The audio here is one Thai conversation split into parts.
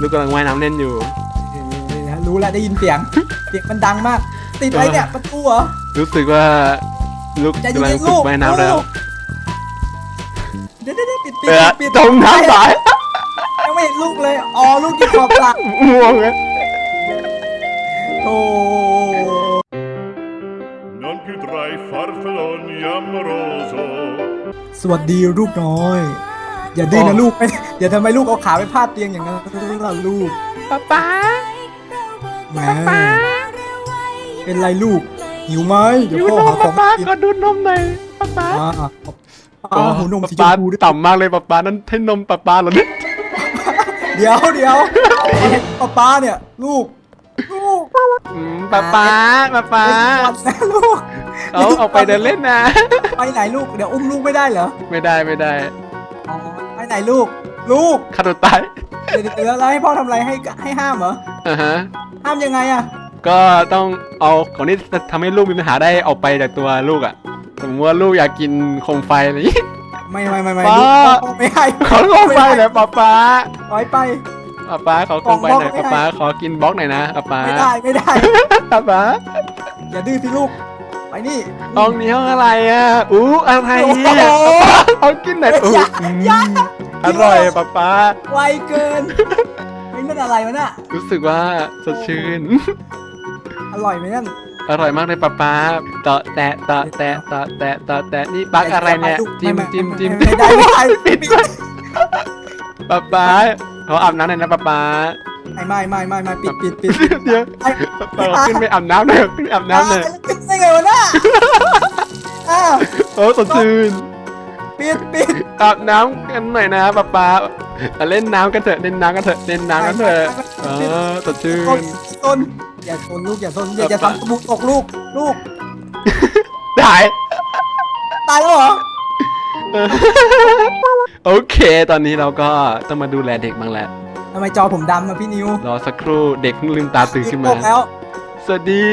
ลูกกำลังว่ายน้ำเล่นอยู่ รู้แล้วได้ยินเสียง เสียงมันดังมาก ติดอะไรเนี่ยประตูเหรอรู้สึกว่าลูกใจกำลังเย็นๆฝึลูกกว่ายน้ำแล้วลูกเดี๋ยวเดี๋ยวเดี๋ยวปิดปิดเออปิดจมน้ำตายยังไม่เห็นลูกเลยอ๋อลูกที่ขอบหลังม่วงอะโอ้ Non più tra i farfalloni amoroso สวัสดีลูกน้อย อย่าดื้อนะลูกไม่อย่าทำไมลูกเอาขาไปพาดเตียงอย่างนั้นล่ะลูกป๊าป๊าแหมเป็นไรลูกหิวไหมเดี๋ยวพ่อหาของป๊ากินก็ดูนมหน่อยป๊าป๊าอ่าอ่าหูนมสีชป๊ามพูด้วยต่ำมากเลยป๊าป๊านั่นให้นมป๊าป๊าเหรอเนี่ยเดี๋ยวเดี๋ยวป้าป้าเนี่ย ลูกลูกอืมป๊าป๊าป๊าป๊านะลูกเอาเอาไปเดินเล่นนะ ไปไหนลูกเดี๋ยวอุ้มลูกไม่ได้เหรอไม่ได้ไม่ได้ อ๋อ ไปไหนลูก ลูกฆ่าตัวตายเดี๋ยวเดี๋ยวแล้วให้พ่อทำอะไรให้ให้ห้ามเหรอ อ่าฮะ ห้ามยังไงอะก็ต้องเอาของที่จะทำให้ลูกมีปัญหาได้ออกไปจากตัวลูกอะ สมมติว่าลูกอยากกินโคมไฟอะไรอย่างงี้ ไม่ไม่ไม่ไม่ป้าลูกพ่อไม่ให้ขอโคมไฟหน่อยป๊าป๊าปล่อยไป ป๊าป๊าขอโคมไฟหน่อยของบล็อกป๊าไม่ให้ป๊าขอกินบล็อกหน่อยนะป๊าป๊าไม่ได้ไม่ได้ ป๊าป๊าอย่าดื้อสิลูก ไปนี่ห้องนี้ห้องอะไรอะอู้อะไรเนี่ยโอ้โหป๊าป๊าเอากินหน่อยอู้ อย่าอืมอย่า อร่อยป๊าป๊าไวเกินไอ้นั่นอะไรวะน่ะรู้สึกว่าสดชื่น อร่อยไหมนั่นอร่อยมากเลยป๊าป๊าต่อแตะต่อแตะต่อแตะต่อแตะนี่บักอะไรเนี่ยลูกจิ้มไไจิ้มจิ้มไม่ได้ไม่ได้ปิดป๊าป๊าเขาอาบน้ำหน่อยนะป๊าป๊าไม่ไม่ไม่ไม่ไม่ปิดปิดปิดเดี๋ยวไอ้ป๊าป๊าขึ้นไปอาบน้ำหน่อยขึ้นไปอาบน้ำหน่อยปิดได้ไงวะน่ะอ้าวโอ้สดชื่น ปิดปิดอาบน้ำกันหน่อยนะป๊าป๊ามาเล่นน้ำกันเถอะเล่นน้ำกันเถอะเล่นน้ำกันเถอะเออสดชื่ต้นน ต้นอย่าชนลูกอย่าชนอย่าอย่าป๊าทำสบู่ตกลูกลูกได้ตายแล้วเหรอโอเค ตอนนี้เราก็ต้องมาดูแลเด็กบ้างแหละ ทำไมจอผมดำอะพี่นิวรอสักครู่เด็กเพิ่งลืมตาตื่นขึ้นบมาอกแล้วสวัสดี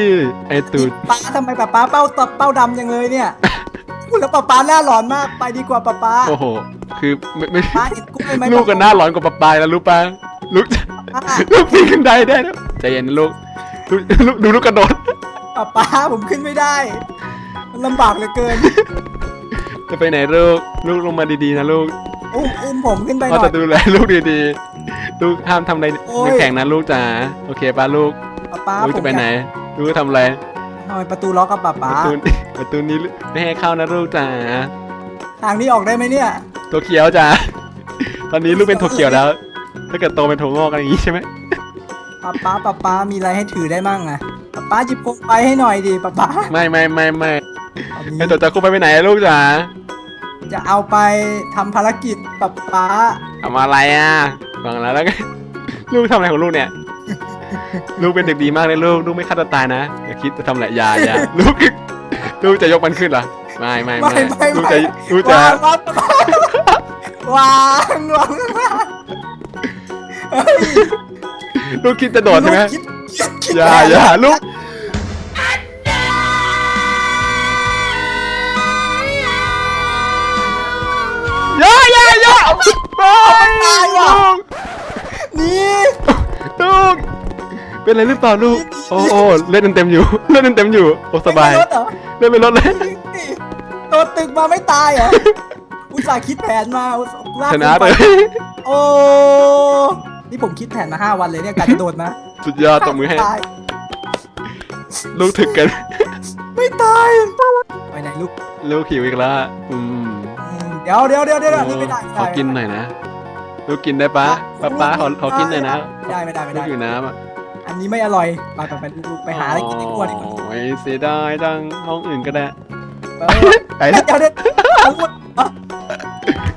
ไอตูด ป้าทำไมป้าป้าเป้าตับเป้าดำยังเลยเนี่ย พูดแล้วป้าป้าหน้าหลอนมาก ไปดีกว่าป้าป้าโอ้โห คือไม่ไม่ป้าเห็นกุ้งไหมลูกกันหน้าร้อนกว่าป๊าปายแล้วรู้ปะลูกป้าลูกปีนขึ้นได้ได้นะใจเย็นนะลูกลูกลูกดูลูกกระโดดป้าป้าผมขึ้นไม่ได้ มันลำบากเหลือเกิน จะไปไหนลูกลูกลงมาดีๆนะลูกอุ้มอุ้มผมขึ้นไปหเราน่อจะยดูแลลูกดีๆลูกห้ามทำอะไรโอ้ย ไม่แข่งนะลูกจ๋าโอเคป่ะลูกป้าป้าลูกผมจะไปไหน อยากลูกทำอะไร ทำไมประตูล็อกกับป้าปป้าระตูประตูนี้ไม่ให้เข้านะลูกจ๋าทางนี้ออกได้ไหมเนี่ยตัวเขียวจ๋าตอนนี้ลูกเป็นถั่วเขียวแล้ว ถ้าเกิดโตเป็นถั่วงอกอะไรอย่างงี้ใช่ไหมป้าป้าป้าป้ามีอะไรให้ถือได้มั่งอะป้าป้าหยิบโคมไฟให้หน่อยดิป้าป้าไม่ไม่ไม่ไม่อันไอ้นี้ตัวจะคุไปไปไหนอะลูกจ๋าจะเอาไปทำภารกิจป้าป้าทำอะไรอะฟังแล้วแล้วก็ลูกทำอะไรของลูกเนี่ย ลูกเป็นเด็กดีมากเลยลูก ลูกไม่ฆ่าตัวตายนะ อย่าคิดจะทำอะไรอย่าอย่าลูกลูกจะยกมันขึ้นเหรอ ไม่ไม่ไม่ไม่ลูกไม่จะลูกจะวางวางวางวางวางเฮ้ยลูกคิดจะโดดใช่ไหมลูกคิดคิดคิดอย่าอย่าลูกอย่าอย่าอย่าไปตายว่ะลูกนี่ลูก เป็นอะไรหรือเปล่าลูก โอ้โอ้เล่นเต็มๆอยู่ เล่นเต็มๆอยู่ โอ้สบาย ไม่รถเหรอเล่นเป็นรถเลย นี่โดดตึกมาไม่ตายเหรอ อุตส่าห์คิดแผนมาอุตส่าห์ลากชนะผมเลไปยโอ้ นี่ผมคิดแผนมาห้าวันเลยเนี่ยการจะโดดมาสุดยอดตบมือให้ ตายลูกถึกกัน ไม่ตาย ไปไหนลูกลูกหิวอีกแล้วอืมอืมเดี๋ยวเดี๋ยวเดี๋ยวเดี๋ยวอันนี่ไม่ได้ขอกินหน่อยนะ ลูกกินได้ปะป๊าป๊าขอขอกินหน่อยนะไม่ได้ไม่ได้ไม่ลูได้กอยู่น้ำอะันนี้ไม่อร่อยไปไปไปลูกไปหาอะไรกินดีกว่าดีกว่าโอ้ยเสียดายจังห้องอื่นก็ได้เออไปเดี๋ยวเดี๋ยวเดี๋ยวเอาลูกเอา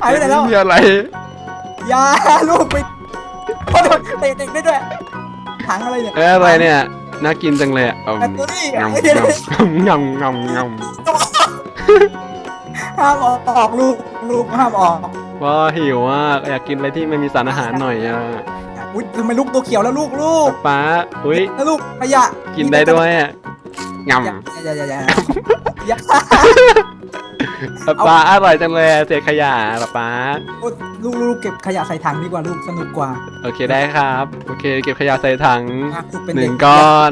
หายไปไหนแล้ว มีอะไรอยาลูกไปโอ้เดี๋ยวเตะเด็กได้ด้วยถังอะไรเนี่ยเอ้ยอะไรเนี่ยน่ากินจังเลยอะเอาแบตเตอรี่งำไอ้เดี๋ยวเดี๋ยวงำงำงำงห้ามออกออกลูกลูกห้ามออกว่าหิวมากอยากกินอะไรที่มันมีสารอาหารหน่อยอะ อุ้ยทำไมลูกตัวเขียวแล้วลูกลูกป๊าอุ้ยแล้วลูกขยะกินได้ด้วยอะงอย่าอย่าอย่าอย่าอย่าป๊าป๊าอร่อยจังเลยอะเศษขยะป๊าป๊าโอ๊ยลูกลูกเก็บขยะใส่ถังดีกว่าลูกสนุกกว่า โอเคได้ครับ โอเค เก็บขยะใส่ถังอะลูกเป็นหเด็นึ่งกก้อน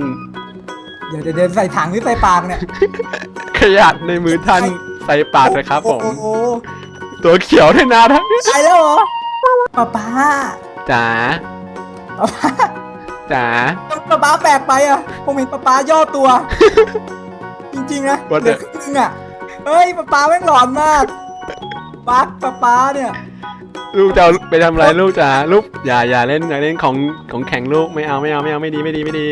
เดี๋ยวเดี๋ยวเดี๋ยวใส่ถังหรือใส่ปากเนี่ย ขยะในมือท่านใส่ปากเลยครับผมโอ้โหตัวเขียวด้วยนะท่านตายแล้วเหรอป้าป้าจ๋า ป้าป้าจ๋าป้าป้าแปลกไปอะผมเห็นป้าป้าย่อตัว จริงๆนะว่าเหลืแต่อครึ่งนึงอะเฮ้ยป้าป้าแม่งหลอนมากปักป้าป้าเนี่ยลูกจะเอาไปทำอะไรลูกจ๋าลูกอย่าอย่าเล่นอย่าเล่นของของแข็งลูกไม่เอาไม่เอาไม่เอาไม่ดีไม่ดีไม่ดี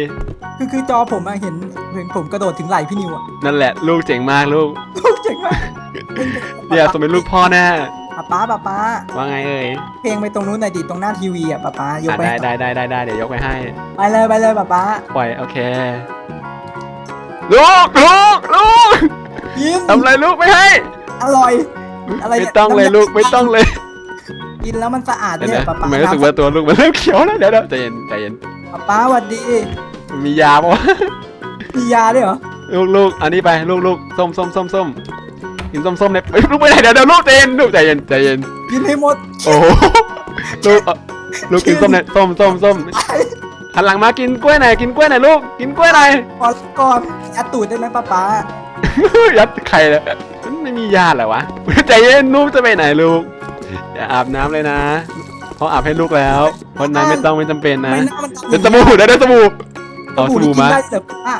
คือคือจอผมอะเห็นเห็นผมกระโดดถึงไหล่พี่นิวอะนั่นแหละลูกเจ๋งมากลูกลูกเจ๋งมากเดี๋ยวสมเป็นลูกพ่อแน่ ป้าป้าป้าป้าว่าไงเอ่ยเพลงไปตรงนู้นหน่อยดิตรงหน้าทีวีอะป้าป้ายกอะไปได้ได้ได้ได้ได้เดี๋ยวยกไปให้ ไปเลยไปเลยป้าป้าปล่อยโอเคลูกลูกลูกกินทำอะไรลูกไม่ให้ อร่อย อะไรเนี่ยไม่ต้องเลยน้ำยาลูกไม่ต้องเลย กินแล้วมันสะอาดเดี๋ยวเนี่ยนะป้าทำป้าไมรู้สึกว่าตัวลูกมันเริ่มเขียวแล้วเดี๋ยวเดี๋ยวใจเย็นใจเย็นป้าป้าสวัสดีมันมียาปะวะมียาด้วยเหรอลูกลูกอันนี้ไปลูกลูกส้มส้มส้มส้ม กินส้มส้มเนี่ยเอ้ยลูกไม่ได้เดี๋ยวเดี๋ยวลูกใจเย็นลูกใจเย็นใจเย็นกินให้หมดโอ้โหลูกเอาลูกกินส้มเนี่ยส้มส้มส้มไปหันหลังมากินกล้วยหน่อยกินกล้วยหน่อยลูกกินกล้วยหน่อยก่อนก่อนยัดตูดได้ไหมป้าป้ายัดไข่เลยมันไม่มียาเหรอวะใจเย็นลูกจะไปไหนลูกอย่าอาบน้ำเลยนะเขาอาบให้ลูกแล้วเพราะนั้นไม่ต้องไม่จำเป็นนะไม่น่ามันเดี๋ยวสบู่เดี๋ยวเดี๋ยวสบู่เอาสบู่มากินได้เหรอป้า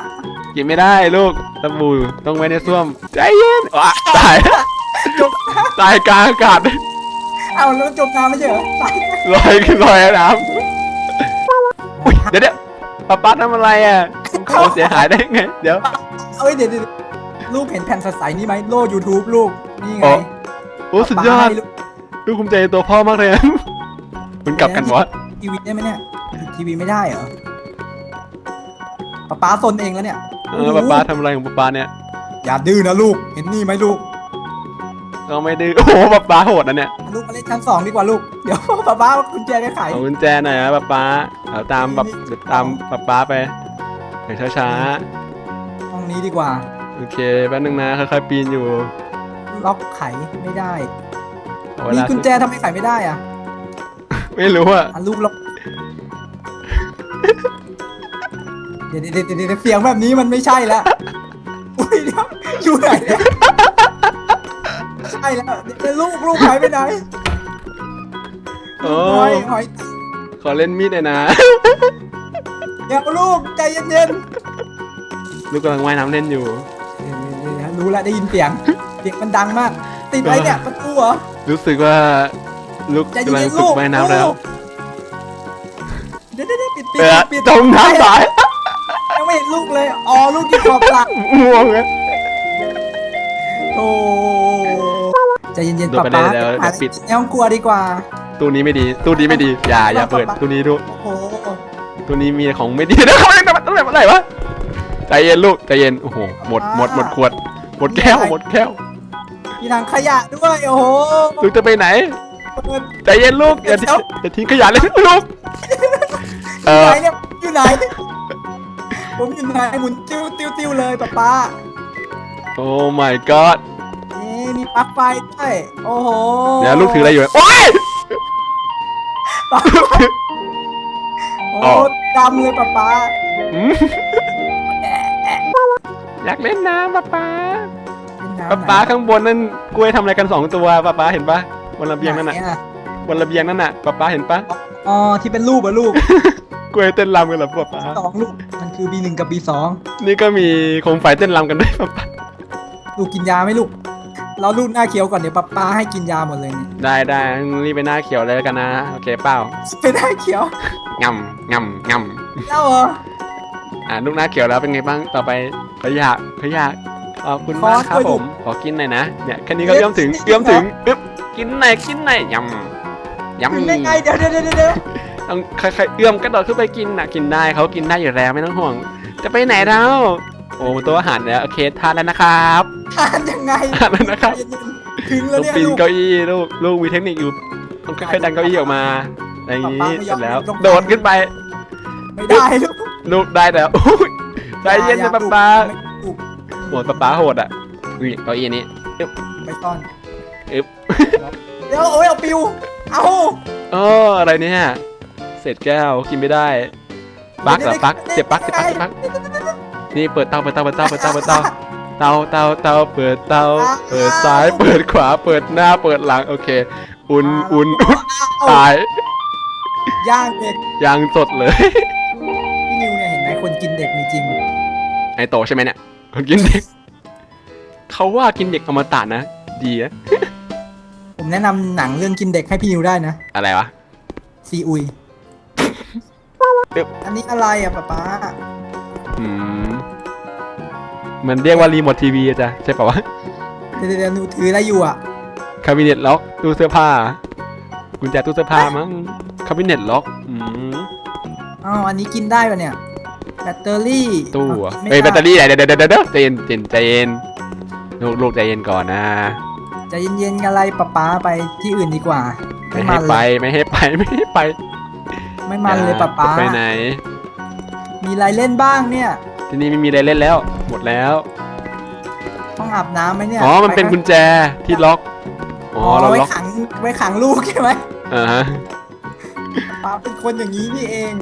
กินไม่ได้ลูกสบู่ต้องไว้ในส้วมใจเย็นว้าตายจบตายกลางอากาศเอาแล้วจบน้ำไม่ใช่เหรอตายลอยขึ้นลอยน้ำอุ๊ยเดี๋ยวเดี๋ยวป๊าป๊าทำอะไรอะเขาเสียหายได้ไง เดี๋ยวเอ้ยเดี๋ยวเดี๋ยวลูกเห็นแผ่นสดใสนี่ไหมโล่ YouTube ลูก นี่ไงอ๋อโอ้สุดยอดป๊าให้ลูกลูกภูมิใจในตัวพ่อมากเลยนะมันกลับกันวะทีวีได้ไหมเนี่ยทีวีไม่ได้เหรอป้าป้าซนเองแล้วเนี่ย เออป๊าป๊าทำอะไรของป๊าป๊าเนี่ยอย่าดื้อนะลูก เห็นนี่ไหมลูก ก็ไม่ดื้อโอ้โหป๊าป๊าโหดนะเนี่ยลูกมาเล่นชั้นสองดีกว่าลูก เดี๋ยวป้าป้าเอากุญแจไปไขเอากุญแจหน่อยนะป๊าป๊าเอาตามแบบตามป๊าป๊าไปเดี๋ยวช้าห้องนี้ดีกว่า ๆโอเคแป๊บนึงนะค่อยๆปีนอยู่ล็อกไขไม่ได้ เอาเวมีลากุญแจทำไมไขไม่ได้อะไม่รู้อะอะลูกล็อก เดี๋ยวเดี๋ยวเดี๋ยวเดี๋ยวเสียงแบบนี้มันไม่ใช่แล้วอุ้ยเดี๋ยวอยู่ไหนเนี่ยใช่แล้วเดี๋ยวลูกลูกหายไปไหนโอ้หอยหอยขอเล่นมีดหน่อยนะ เดี๋ยวลูกใจเย็นลูกกำลังว่ายน้ำเล่นอยู่ๆเดี๋ยวเดี๋ยวเดี๋ยวรู้แล้วได้ยินเสียงเสียงมันดังมาก ติดไว้เนี่ยประตูเหรอ รู้สึกว่าลูกใจกำลังเย็นๆฝึลูกกว่ายน้ำแล้วลูกเดี๋ยวเดี๋ยวเดี๋ยวปิดปิดเออปิดจมน้ำตายยังไม่เห็น ลูกเลยอ๋อลูกที่ขอบหลังม่วงอะโอ้ใจเย็นดูๆป๊าไปได้ป๊าเดี๋ยวหาเดี๋ยวปิดในห้องครัวดีกว่า ตู้นี้ไม่ดี ตู้นี้ไม่ดี อย่าอย่าเปิด ตู้นี้ดูโอ้โหตู้นี้มีของไม่ดีนะเขาเล่นตั้งแต่เมื่อไหร่วะ ใจเย็นลูก ใจเย็น โอ้โห หมดหมดหมดขวด หมดแก้ว หมดแก้ว มีถังขยะด้วย โอ้โห ลูกจะไปไหนเปิดใจเย็นลูกอย่าทิ้งอย่าทิ้งขยะเลยลูก เออยู่อไหนเนี่ยอยู่ไหน ผมอยู่ไหนหมุนติ้วติ้วติ้วเลยป๊าป๊าโอ้ my god นี่มีปลั๊กไฟด้วยโอ้โหเดี๋ยวลูกถืออะไรอยู่โอ๊ยโอ้อ๋อ ดำเลยป๊าป๊าอืมอยากเล่นน้ำป๊าป๊าเป็นน้ำป๊าป๊าข้างบนนั่นกล้วยทำอะไรกันสองตัวป๊าป๊าเห็นปะบนระเบียงนั่นน่ะไหอะบนระเบียงนั่นน่ะป๊าป๊าเห็นปะอ๋อที่เป็นรูปอะลูก กล้วยเต้นรำกันเหรอป๊าป๊าสองลูกมันคือ B1 กับ B2 นี่ก็มีโคมไฟเต้นรำกันด้วยป๊าป๊าลูกกินยาไหมลูก เราลูกหน้าเขียวก่อนเดี๋ยวป๊าป๊าให้กินยาหมดเลยเนี่ยได้ได้รีบไปหน้าเขียวเลยแล้วกันนะโอเคเปล่าเป็นหน้าเขียวงำงำงเล่าเหรอำอ่าลูกหน้าเขียวแล้วเป็นไงบ้างต่อไปขยะขยะขอบคุณมากครับผมขอกินหน่อยนะเนี่ยแค่นี้ก็เอื้อมถึงเอื้อมถึงอึ๊บกินหน่อยกินหน่อยยำยำกินได้ไงเดี๋ยวเดี๋ยวเดี๋ยวเดี๋ยว ต้องค่อยๆเอื้อมกระโดดขึ้นไปกินนะกินได้เขากินได้อยู่แล้วไม่ต้องห่วง จะไปไหนแล้วโอ้ตัวอาหารแล้วโอเคทานแล้วนะครับทานยังไงทานแล้วนะครับถึงแล้วต้องเนี่ยปีนลูกเก้าอี้ลูกลูกมีเทคนิคอยู่ต้องค่อยๆดันเก้าอี้ออกมาอย่างนี้ป๊าป๊าไม่เสยอร็มจแล้วลงไปโดดขึ้นไป ไม่ได้ลูกลูกได้แล้วอุ๊ยใจเย็นนะป๊าป๊าลูกโหดป๊าป๊าโหดอะอุ้ยเก้าอี้นี้อึ๊บไปซ่อนเอ๊บเดี๋ยวโอ้ยเอาปิวเอาเอออะไรเนี่ย เศษแก้วกินไม่ได้ปลักเหรอปลักเสียบปลักเสียบปลักเสียบปลักนี่เปิดเตาเปิดเตาเปิดเตาเปิดเตาเปิดเตาเตาเตาเตาเปิดเตาเปิดซ้ายเปิดขวาเปิดหน้าเปิดหลังโอเค อุ่นอุ่นอุ่นเอาตายย่างเด็กยังสดเลยพี่นิวเนี่ยเห็นไหมคนกินเด็กมีจริงไอโตใช่ไหมเนี่ยคนกินเด็กเขาว่ากินเด็กอมตะนะดีนะผมแนะนำหนังเรื่องกินเด็กให้พี่นิวได้นะ อะไรวะซีอุยเอ๊ะอันนี้อะไรอะป๊าป๊าอืมเหมันเรียกว่ารีโมททีวีอะจ้ะใช่ปะวะเดี๋ยวเดี๋ยวหนูถืออะไรอยู่อะคาบิเนตล็อกตู้เสื้อผ้ากุญแจตู้เสื้อผ้ามั้งคาบิเนตล็อกอืมอ้าวอันนี้กินได้ปะเนี่ย แบตเตอรี่ตู้อะไม่เอ้ยแบได้ตเตอรี่ไหนเดี๋ยวเดี๋ยวเดี๋ยวเดี๋ยวใจเย็นใจเย็นใจเย็นลูกลูกใจเย็นก่อนนะใจะเย็นๆกันอะไรป๊าป๊าไปที่อื่นดีกว่าไม่ไม่ให้มันไปเลยไม่ให้ไปไม่ให้ไป ไม่มันเลยอป๊าป๊าจะไปไหน มีอะไรเล่นบ้างเนี่ย ที่นี่ไม่มีอะไรเล่นแล้ว หมดแล้วห้องอาบน้ำไหมเนี่ยอ๋อ มันเป็นไกุญแจที่ล็อก อ๋อ๋ออเราไว้ล็อกขังไว้ขังลูกใช่ไหมอ่าฮะป๊าเป็นคนอย่างนี้นี่เอง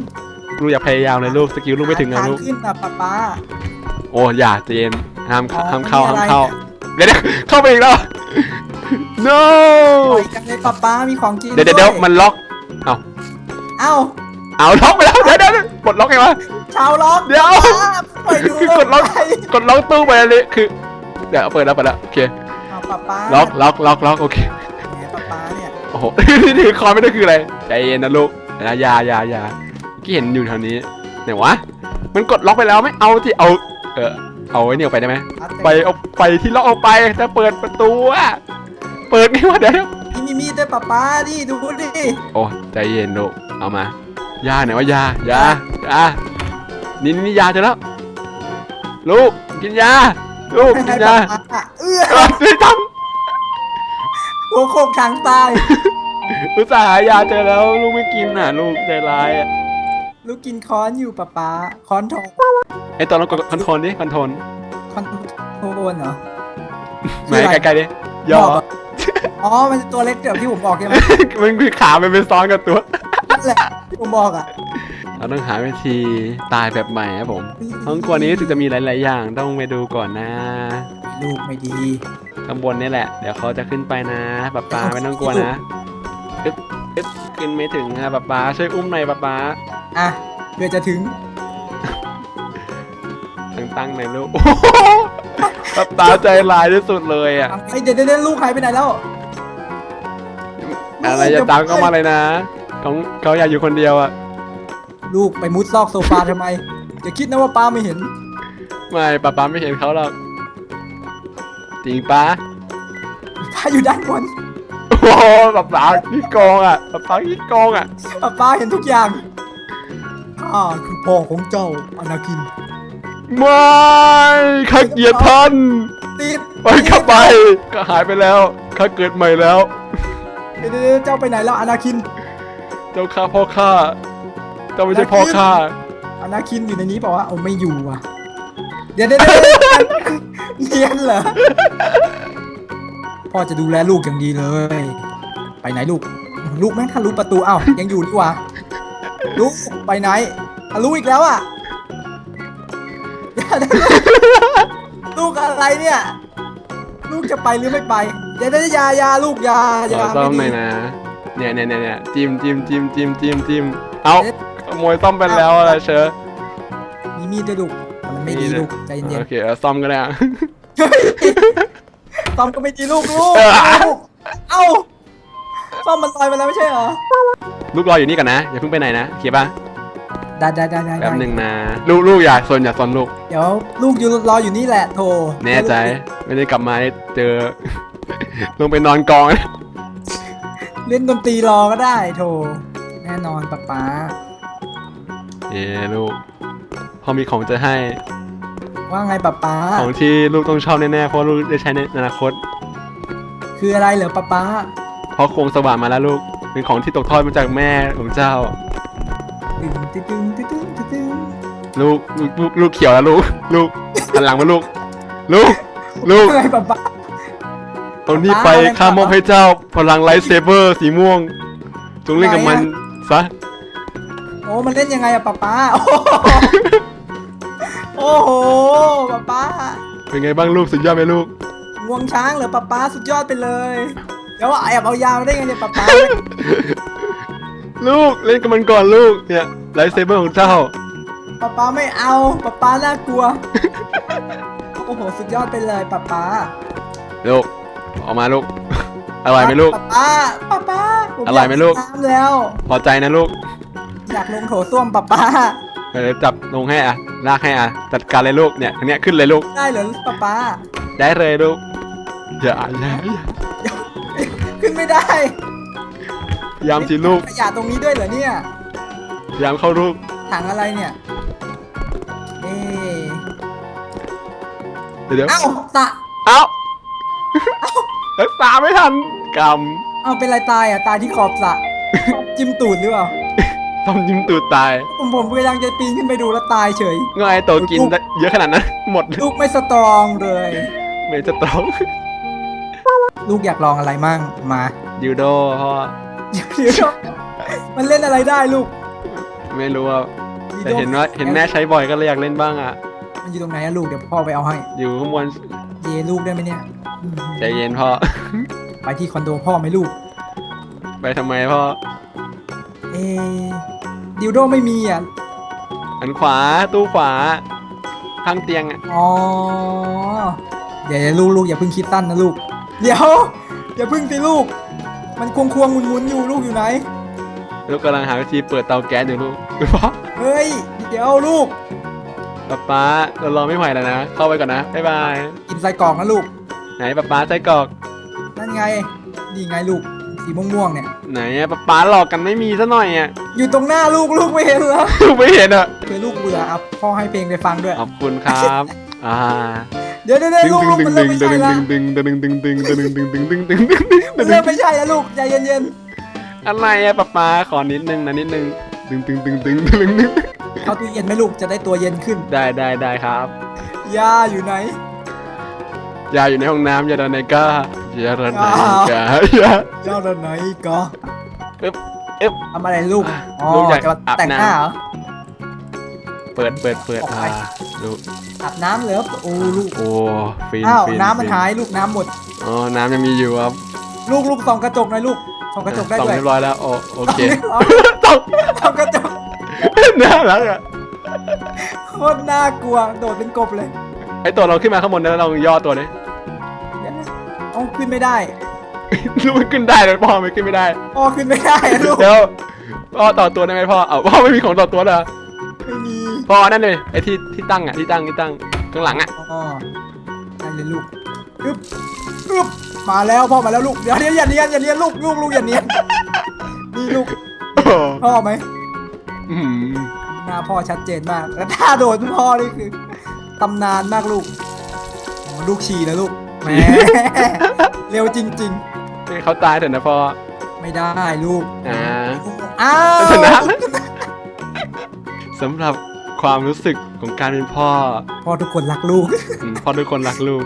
ลูกอย่าพยายามเลยลูก สกิลลูกไม่ถึงนะทางลูก ขึ้นนะป๊าป๊า โอ้อย่าใจเย็นห้ามอ๋อห้ามเข้าไม่ห้ามมีอะไร เข้า เดี๋ยวเดี๋ยวเข้าไปอีกแล้ว no ปล่อยกันเลยป๊าป๊ามีของกินเดี๋ยวเดี๋ยวเดี๋ยวด้มันล็อก เอ้า เอาล็อกไปแล้วเดี๋ยวเดี๋ยวเดี๋ยวปลดล็อกไงวะ ชาวล็อกเดี๋ยวป๊าปล่อยดูคือกดล็อกไปกดล็อกตู้ไปเลยคือเดี๋ยวเปิดแล้วเปิดแล้วโอเคเอาป๊าป๊าล็อกล็อกล็อกล็อกโอเคแหมป๊าป๊าเนี่ยโอ้โห นี่ถือคอนไม่ได้คืออะไรใจเย็นนะลูกนะอยาอยาอยาเมื่อกี้เห็นอยู่แถวนี้ไหนวะมันกดล็อกไปแล้วไม่เอาที่เอาเออเอาไว้นี่ออกไปได้ไหมไปเอาไปที่ล็อกเอาไปจะเปิดประตูอะเปิดไงวะเดี๋ยวเดี๋ยวนี่มีมีดด้วยป๊าป๊าดิดูดิโอ้ใจเย็นลูก เอามายาไหนวะยายายานี่นี่ยาเจอแล้ว ลูกกินยา ลูกกินให้ยาป๊าป๊าเอื้อเออไม่ต้องหัวโขกทางใตายอุตส่าห์หายาเจอแล้วลูกไม่กินอะ ลูกใจร้ายอะลูกกินค้อนอยู่ป๊าป๊าค้อนทองไอตอนเรากดคอนโทรลดิคอนโทรลค้อนโทนเหรอมาใกล้ๆดิย่อบอกเหรอ๋อมันตัวเล็กเดี๋ยวที่ผมบอกใช่ไหมมันคือขามันเป็นซ้อนกับตัวนั่น แหละที่ผมบอกอะเราต้องหาวิธีตายแบบใหม่ครับผมห้องครัวนี้รู้สึกจะมีหลาย ๆ อย่างต้องไปดูก่อนนะ ลูกไม่ดีข้างบนนี่แหละ เดี๋ยวเขาจะขึ้นไปนะป๊าป๊าไม่ต้องกลัวนะอึ๊บอึ๊บขึ้นไม่ถึงนะป๊าป๊าช่วยอุ้มหน่อยป๊าป๊าอะเพื่อจะถึงตั้งตั้งๆหน่อยลูกโอ้โหป๊าป๊าใจร้ายที่สุดเลยอะไอยเดี๋ยวเดี๋ยวเดี๋ยวลูกหายไปไหนแล้วอะไรจะตามเข้ามาเลยนะ เขาเขาอยากอยู่คนเดียวอะ ลูกไปมุดซอกโซฟาทำไม อย่าคิดนะว่าป้าไม่เห็น ไม่ป๊าป๊าไม่เห็นเขาหรอกจริงปะป้าอยู่ด้านบนโอ้โหป๊าป๊าขี้โกงอะป๊าป๊าขี้โกงอะป้าป้าเห็นทุกอย่างข้าคือพ่อของเจ้าอนาคิน ไม่ข้าเกลียดท่านติดไปเข้าไป ก็หายไปแล้วข้าเกิดใหม่แล้ว เดี๋ยวเดี๋ยวเดี๋ยวเจ้าไปไหนแล้วอนาคิน เจ้าข้าพ่อข้าเจ้าไม่ใช่พ่อข้าอนาคินอยู่ในนี้เปล่าวะเอาไม่อยู่อะ เดี๋ยวเดี๋ยวเดี๋ยวเดี๋ยวเนียนเหรอ พ่อจะดูแลลูกอย่างดีเลย ไปไหนลูก ลูกแม่งทะลุประตูเอ้ายังอยู่นี่หว่าลูกไปไหนทะลุอีกแล้วอะเดี๋ยวเดี๋ยวลูกอะไรเนี่ย ลูกจะไปหรือไม่ไป เดี๋ยวเดี๋ยวยายาลูกยาขยาอซ่อมหน่ไม่อยดีนะ เนี่ยเนี่ยเนี่ยเนี่ยจิ้มจิ้มจิ้มจิ้มจิ้มจิ้มเอาขโมยซ่อมไปแล้วอะไรเชอมีมีดด้วยลูกแต่มันไม่ดีมีเลยลูกใจเย็นโอเคเอาซ่อมก็ได้อะๆซ่อมก็ไม่ดีลูกลูกเออลูกเอ้าซ่อมมันลอยไปแล้วไม่ใช่เหรอลูกรออยู่นี่ก่อนนะอย่าเพิ่งไปไหนนะโอเคป่ะได้ได้ได้ได้แป๊บหนึ่งนะลูกลูกอย่าซนอย่าซนลูกเดี๋ยวลูกอยู่รออยู่นี่แหละโทแน่ใจไม่ได้กลับมาเจอลงไปนอนกองนะ เล่นดนตรีรอก็ได้โทแน่นอนป๊าป๊าเอ้ลูกพอมีของจะให้ ว่าไงป๊าป๊าของที่ลูกต้องชอบแน่ๆเพราะลูกจะใช้ในอนาคต คืออะไรเหรอป๊าป๊าเพราะโครงสว่างมาแล้วลูก เป็นของที่ตกทอดมาจากแม่ของเจ้า ตึงตึงตึงตึงตึงตึงตึงลูกลูกลูกลูกเขียวแล้วลูก ลูกหันหลังมาลูก ลูก ลูกอะไรป๊าป๊า เอานี่ไปข้ามอบให้เจ้าพลังไลท์เซเบอร์สีม่วง จงเล่นกับมันซะ โอ้ มันเล่นยังไงอะป๊าป๊าโอ้โหโอ้โหป๊าป๊าเป็นไงบ้างลูกสุดยอดไหมลูก งวงช้างเหรอป๊าป๊าสุดยอดไปเลย เดี๋ยวแอบเอายามาได้ไงเนี่ยป๊าป๊าลูกเล่นกับมันก่อนลูก เนี่ยไลท์เซเบอร์ของเจ้าป๊าป๊าไม่เอาป๊าป๊าน่ากลัว โอ้โห สุดยอดไปเลยป๊าป๊าลูก ออกมาลูก อร่อยไหมลูกป๊าป๊าป๊าป๊าผอร่อยไหมลูกาน้ำแล้ว พอใจนะลูกอยากลงโถส้วมป๊าป๊าเดี๋ยวจับลงให้อะ ลากให้อะ จัดการเลยลูกเนี่ยอันเนี้ยขึ้นเลยลูก ได้เหรอป๊าป๊าได้เลยลูก อย่าอย่าอย่าขึ้นไม่ได้พยายามสิลูกขยะตรงนี้ด้วยเหรอเนี่ยพยายามเข้าลูกถังอะไรเนี่ยเอ๊ะเดี๋ยวเดี๋ยวเอ้าตะเอ้า รักษาไม่ทันกรรมเอาเป็นไรตายอะตายที่ขอบสระจิ้มตูดหรือเปล่าต้องยิ้มตูดตาย ผมผมกำลังจะปีนขึ้นไปดูแล้วตายเฉยง่ายโตกินได้เยอะขนาดนั้นหมดลูกไม่สตรองเลย ไม่จะต้อง ลูกอยากลองอะไรมั่งมายูโดพ่อเดี๋ยวเดี๋ยวมันเล่นอะไรได้ลูก ไม่รู้ว่าแต่เห็นว่าเห็นแม่ใช้บ่อยก็เลยอยากเล่นบ้างอะ มันอยู่ตรงไหนอะลูกเดี๋ยวพ่อไปเอาให้อยู่ข้างบนเยลูกได้ไหมเนี่ยอืมใจเย็นพ่อ ไปที่คอนโดพ่อไหมลูก ไปทำไมพ่อเอ๊ะดิวโดไม่มีอะอันขวาตู้ขวา ข้างเตียงอะอ๋อเดี๋ยวลูกลูกอย่าเพิ่งคิดสั้นนะลูก เดี๋ยว อย่าเพิ่งสิลูก มันควงควงหมุนหมุนอยู่ลูกอยู่ไหน ลูกกำลังหาวิธีเปิดเตาแก๊สอยู่ลูกพ่อเฮ้ย เดี๋ยวลูก ป๊าป๊าเรารอไม่ไหวแล้วนะ เข้าไปก่อนนะ บ๊ายบาย กินใส่กล่องนะลูก ไหนป๊าป๊าใส่กรอก นั่นไง นี่ไงลูก สีม่วงๆเนี่ย ไหนอะป๊าป๊าหลอกกันไม่มีซะหน่อยอะอยู่ตรงหน้าลูกลูกไม่เห็นเหรอลูกไม่เห็นอะเผื่อลูกเบื่อเอาพ่อให้เพลงไปฟังด้วย ขอบคุณครับ อ่าเดี๋ยวเดี๋ยวเดี๋ยวลูกลูกมันเริ่มไม่ใช่ละดึงดึงดึงดึงดึงดึงดึงดึงดึงดึงดึงดึงมันเริ่มไม่ใช่แล้วลูกใจเย็นอะไรอะป๊าป๊าขอนิดนึงนะนิดนึง ดึงดึงดึงดึงดึงดึงๆ เอาตู้เย็นไหมลูกจะได้ตัวเย็นขึ้น ได้ได้ได้ครับยาอยู่ไหน ยาอยู่ในห้องน้ำยาดานในก้ายาดานในก้ายาเจ้าด้านไหนก็อึ๊บอึ๊บทำอะไรลูกอ๋อลูกอยากจะมาอาบแต่งน้ำหน้าเหรอ เปิดเปิดเปิดออกอ่าไปดูอาบน้ำเหรอโอ้ลูกโอ้ฟินอ้าวฟิน้ำมันฟิหายลูกน้ำหมด อ๋อน้ำยังมีอยู่ครับลูกลูกส่องกระจกหน่อยลูกส่องกระจกได้ส่องด้วยเรียบร้อยแล้วโอโอเค ส่องส่องส่องกระจก น่ารักอะโคตรน่ากลัว โดดเป็นกบเลยไอตัวเราขึ้นมาข้างบนแล้วเราย่อตัวนี้เดี๋ยวนะเอาขึ้นไม่ได้ลูกมันขึ้นได้แต่พ่อไม่ขึ้นไม่ได้พ่อขึ้นไม่ได้อะลูกเดี๋ยวพ่อต่อตัวได้ไหมพ่อเอาพ่อไม่มีของต่อตัวเหรอไม่มีพ่อนั่นเลยไอที่ที่ตั้งอะที่ตั้งที่ตั้งข้างหลังอะอ๋อได้เลยลูกอึ๊บอึ๊บมาแล้วพ่อมาแล้วลูกเดี๋ยวเดี๋ยวอย่าเนียนอย่าเนียนลูกลูกลูกอย่าเนียนนี่ลูกโอ้โหพ่อไหม อื้อหือหน้าพ่อชัดเจนมาก แล้วท่าโดดพ่อนี่คือตำนานมากลูกอ๋อลูกฉี่นะลูกแหม เร็วจริง ให้เขาตายเถอะนะพ่อ ๆ ไม่ได้ลูกอ่า อ้าวชนะ สำหรับความรู้สึกของการเป็นพ่อพ่อทุกคนรักลูก อืมพ่อทุกคนรักลูก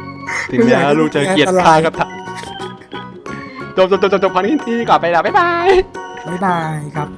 ถึงไม่อยากแม้ให้ลูกจะเกลียดลูกข้าก็ตามจบจบจบจบจบพันนี้ที่ก่อนไปแล้วบ๊ายบาย บ๊ายบายครับ